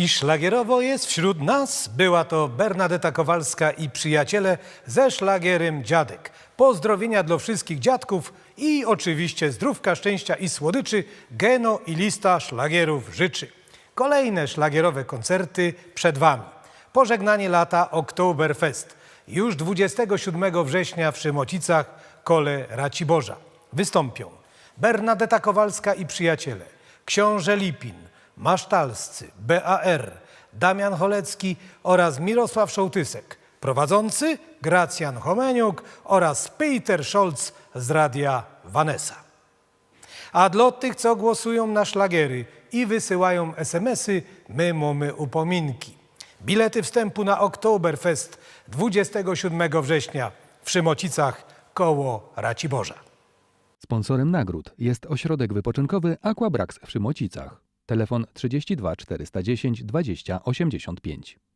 I szlagierowo jest wśród nas. Była to Bernadeta Kowalska i przyjaciele ze szlagierem Dziadek. Pozdrowienia dla wszystkich dziadków i oczywiście zdrówka, szczęścia i słodyczy Geno i lista szlagierów życzy. Kolejne szlagierowe koncerty przed Wami. Pożegnanie lata Oktoberfest. Już 27 września w Szymocicach kole Raciborza. Wystąpią Bernadeta Kowalska i przyjaciele, Książę Lipin, Masztalscy, BAR, Damian Cholecki oraz Mirosław Szołtysek. Prowadzący Gracjan Homeniuk oraz Peter Scholz z radia Vanessa. A dla tych, co głosują na szlagiery i wysyłają SMS-y, my mamy upominki. Bilety wstępu na Oktoberfest 27 września w Szymocicach koło Raciborza. Sponsorem nagród jest ośrodek wypoczynkowy Aquabrax w Szymocicach. Telefon 32 410 20 85.